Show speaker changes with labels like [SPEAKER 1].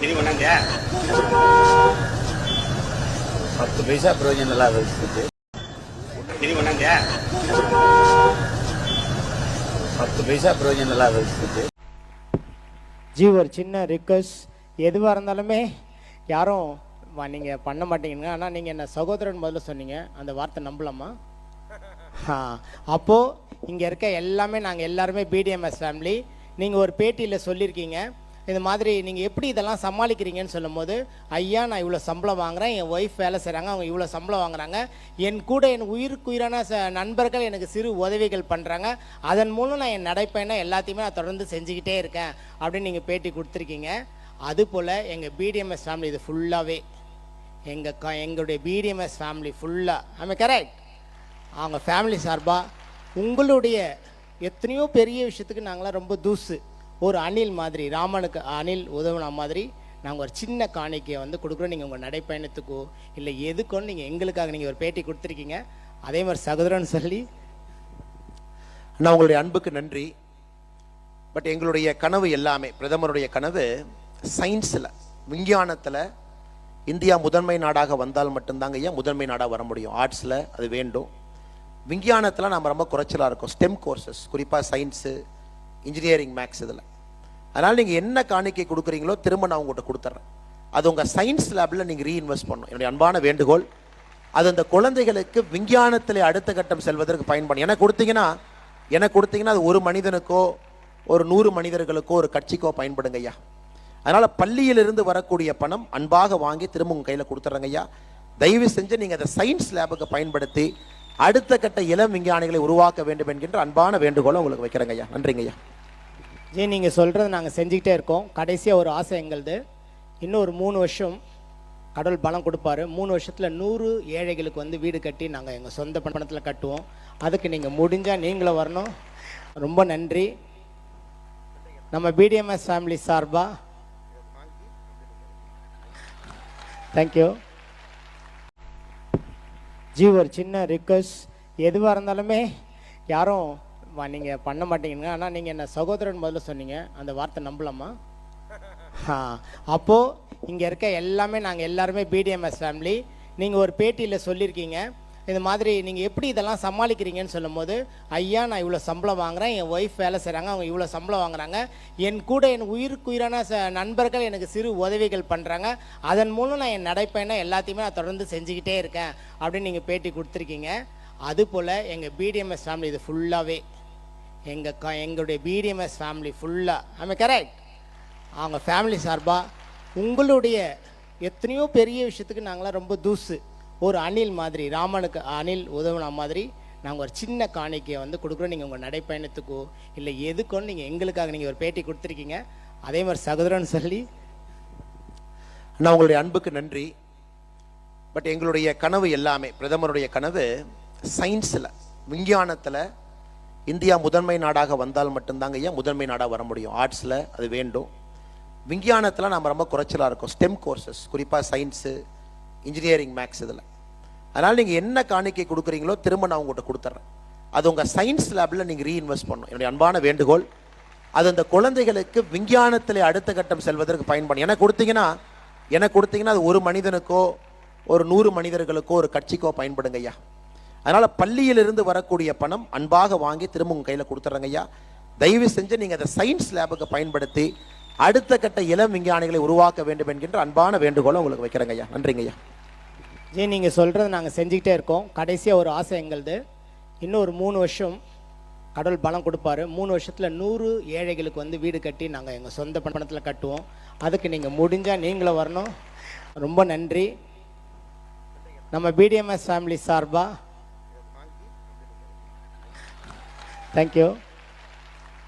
[SPEAKER 1] இனி பண்ணாங்க பத்து பைசா பிரயோஜனம் இல்லாத வச்சுட்டு இனி பண்ணாங்க பத்து பைசா பிரயோஜனம் இல்லாத வச்சுட்டு
[SPEAKER 2] ஜி ஒரு சின்ன ரிக்வஸ்ட் எதுவாக இருந்தாலுமே யாரும் நீங்கள் பண்ண மாட்டீங்க ஆனால் நீங்கள் என்ன சகோதரன் முதல்ல சொன்னீங்க அந்த வார்த்தை நம்பலாமா? ஆ அப்போது இங்கே இருக்க எல்லாமே நாங்கள் எல்லாருமே பிடிஎம்எஸ் ஃபேமிலி நீங்கள் ஒரு பேட்டியில் சொல்லியிருக்கீங்க. இந்த மாதிரி நீங்கள் எப்படி இதெல்லாம் சமாளிக்கிறீங்கன்னு சொல்லும்போது ஐயா நான் இவ்வளோ சம்பளம் வாங்குறேன் என் ஒய்ஃப் வேலை செய்கிறாங்க அவங்க இவ்வளோ சம்பளம் வாங்குறாங்க. என் கூட என் உயிருக்கு உயிரான ச நண்பர்கள் எனக்கு சிறு உதவிகள் பண்ணுறாங்க அதன் மூலம் நான் என் நடைப்பயணம் எல்லாத்தையுமே நான் தொடர்ந்து செஞ்சுக்கிட்டே இருக்கேன் அப்படின்னு நீங்கள் பேட்டி கொடுத்துருக்கீங்க. அதுபோல் எங்கள் பிடிஎம்எஸ் ஃபேமிலி இது ஃபுல்லாகவே எங்கள் க எங்களுடைய பிடிஎம்எஸ் ஃபேமிலி ஃபுல்லாக ஆமாம் கரெக்ட் அவங்க ஃபேமிலி சார்பாக உங்களுடைய எத்தனையோ பெரிய விஷயத்துக்கு நாங்களாம் ரொம்ப தூசு. ஒரு அணில் மாதிரி ராமனுக்கு அணில் உதவுன மாதிரி நாங்கள் ஒரு சின்ன காணிக்கையை வந்து கொடுக்குறோம். நீங்கள் உங்கள் நடைப்பயணத்துக்கோ இல்லை எதுக்கோன்னு நீங்கள் எங்களுக்காக நீங்கள் ஒரு பேட்டி கொடுத்துருக்கீங்க. அதே மாதிரி சகோதரன் சொல்லி
[SPEAKER 3] நான் உங்களுடைய அன்புக்கு நன்றி. பட் எங்களுடைய கனவு எல்லாமே பிரதமருடைய கனவு சயின்ஸில் விஞ்ஞானத்தில் இந்தியா முதன்மை நாடாக வந்தால் மட்டும்தாங்க ஐயா முதன்மை நாடாக வர முடியும்? ஆர்ட்ஸில் அது வேண்டும். விஞ்ஞானத்தில் நம்ம ரொம்ப குறைச்சலாக இருக்கும். ஸ்டெம் கோர்சஸ் குறிப்பாக சயின்ஸு இன்ஜினியரிங் மேக்ஸ் இதில். அதனால் நீங்கள் என்ன காணிக்கை கொடுக்குறீங்களோ திரும்ப நான் உங்கள்கிட்ட கொடுத்துட்றேன். அது உங்கள் சயின்ஸ் லேபில் நீங்கள் ரீஇன்வெஸ்ட் பண்ணணும். என்னுடைய அன்பான வேண்டுகோள். அது அந்த குழந்தைகளுக்கு விஞ்ஞானத்தில் அடுத்த கட்டம் செல்வதற்கு பயன்படும். எனக்கு கொடுத்தீங்கன்னா எனக்கு கொடுத்தீங்கன்னா அது ஒரு மனிதனுக்கோ ஒரு நூறு மனிதர்களுக்கோ ஒரு கட்சிக்கோ பயன்படுங்க ஐயா. அதனால் பள்ளியிலிருந்து வரக்கூடிய பணம் அன்பாக வாங்கி திரும்ப உங்கள் கையில் கொடுத்துட்றேங்க ஐயா. தயவு செஞ்சு நீங்கள் அதை சயின்ஸ் லேபுக்கு பயன்படுத்தி அடுத்த கட்ட இளம் விஞ்ஞானிகளை உருவாக்க வேண்டும் என்கின்ற அன்பான வேண்டுகோளை உங்களுக்கு வைக்கிறேங்க ஐயா. நன்றிங்க ஐயா.
[SPEAKER 2] ஜி நீங்கள் சொல்கிறத நாங்கள் செஞ்சுக்கிட்டே இருக்கோம். கடைசியாக ஒரு ஆசை எங்களுது. இன்னும் ஒரு மூணு வருஷம் கடவுள் பலம் கொடுப்பாரு. மூணு வருஷத்தில் நூறு ஏழைகளுக்கு வந்து வீடு கட்டி நாங்கள் எங்கள் சொந்த பணத்தில் கட்டுவோம். அதுக்கு நீங்கள் முடிஞ்சால் நீங்களும் வரணும். ரொம்ப நன்றி. நம்ம பிடிஎம்எஸ் ஃபேமிலி சார்பாக தேங்க்யூ ஜி ஒரு சின்ன ரிக்வஸ்ட் எதுவாக இருந்தாலுமே யாரும் நீங்கள் பண்ண மாட்டீங்க ஆனால் நீங்கள் என்ன சகோதரன் முதல்ல சொன்னீங்க. அந்த வார்த்தை நம்பலாமா? ஆ அப்போது இங்கே இருக்க எல்லாமே நாங்கள் எல்லாருமே பிடிஎம்எஸ் ஃபேமிலி நீங்கள் ஒரு பேட்டியில் சொல்லியிருக்கீங்க. இந்த மாதிரி நீங்கள் எப்படி இதெல்லாம் சமாளிக்கிறீங்கன்னு சொல்லும்போது ஐயா நான் இவ்வளோ சம்பளம் வாங்குறேன் என் ஒய்ஃப் வேலை செய்கிறாங்க அவங்க இவ்வளோ சம்பளம் வாங்குறாங்க. என் கூட என் உயிருக்கு உயிரான ச நண்பர்கள் எனக்கு சிறு உதவிகள் பண்ணுறாங்க அதன் மூலம் நான் என் நடைப்பயணம் எல்லாத்தையுமே நான் தொடர்ந்து செஞ்சுக்கிட்டே இருக்கேன். அப்படின்னு நீங்கள் பேட்டி கொடுத்துருக்கீங்க. அதுபோல் எங்கள் பிடிஎம்எஸ் ஃபேமிலி இது ஃபுல்லாகவே எங்கள் எங்களுடைய பிடிஎம்எஸ் ஃபேமிலி ஃபுல்லாக ஐம் கரெக்ட் அவங்க ஃபேமிலி சார்பாக உங்களுடைய எத்தனையோ பெரிய விஷயத்துக்கு நாங்களாம் ரொம்ப தூசு. ஒரு அணில் மாதிரி ராமனுக்கு அணில் உதவுன மாதிரி நாங்கள் ஒரு சின்ன காணிக்கையை வந்து கொடுக்குறோம். நீங்கள் உங்கள் நடைப்பயணத்துக்கோ இல்லை எதுக்கோன்னு நீங்கள் எங்களுக்காக நீங்கள் ஒரு பேட்டி கொடுத்துருக்கீங்க. அதே மாதிரி சகோதரன் சொல்லி
[SPEAKER 3] நான் உங்களுடைய அன்புக்கு நன்றி. பட் எங்களுடைய கனவு எல்லாமே பிரதமருடைய கனவு சயின்ஸில் விஞ்ஞானத்தில் இந்தியா முதன்மை நாடாக வந்தால் மட்டும்தாங்க ஐயா முதன்மை நாடாக வர முடியும்? ஆர்ட்ஸில் அது வேண்டும். விஞ்ஞானத்தில் நம்ம ரொம்ப குறைச்சலாக இருக்கும். ஸ்டெம் கோர்சஸ் குறிப்பாக சயின்ஸு இன்ஜினியரிங் மேக்ஸ் இதில். அதனால் நீங்கள் என்ன காணிக்கை கொடுக்குறீங்களோ திரும்ப நான் உங்கள்கிட்ட கொடுத்துட்றேன் அது உங்கள் சயின்ஸ் லேபில் நீங்கள் ரீஇன்வெஸ்ட் பண்ணணும். என்னுடைய அன்பான வேண்டுகோள். அது அந்த குழந்தைகளுக்கு விஞ்ஞானத்தில் அடுத்த கட்டம் செல்வதற்கு பயன்படும். எனக்கு கொடுத்தீங்கன்னா எனக்கு கொடுத்தீங்கன்னா அது ஒரு மனிதனுக்கோ ஒரு நூறு மனிதர்களுக்கோ ஒரு கட்சிக்கோ பயன்படுங்க ஐயா. அதனால் பள்ளியிலிருந்து வரக்கூடிய பணம் அன்பாக வாங்கி திரும்ப உங்கள் கையில் கொடுத்துட்றேங்க ஐயா. தயவு செஞ்சு நீங்கள் அதை சயின்ஸ் லேபுக்கு பயன்படுத்தி அடுத்த கட்ட இளம் விஞ்ஞானிகளை உருவாக்க வேண்டும் என்கின்ற அன்பான வேண்டுகோளை உங்களுக்கு வைக்கிறேங்க ஐயா. நன்றிங்க ஐயா.
[SPEAKER 2] ஜி நீங்கள் சொல்கிறத நாங்கள் செஞ்சுக்கிட்டே இருக்கோம். கடைசியாக ஒரு ஆசை எங்களுது. இன்னும் ஒரு மூணு வருஷம் கடவுள் பலம் கொடுப்பாரு. மூணு வருஷத்தில் நூறு ஏழைகளுக்கு வந்து வீடு கட்டி நாங்கள் எங்கள் சொந்த பணத்தில் கட்டுவோம். அதுக்கு நீங்கள் முடிஞ்சால் நீங்களும் வரணும். ரொம்ப நன்றி. நம்ம பிடிஎம்எஸ் ஃபேமிலி சார்பாக தேங்க்யூ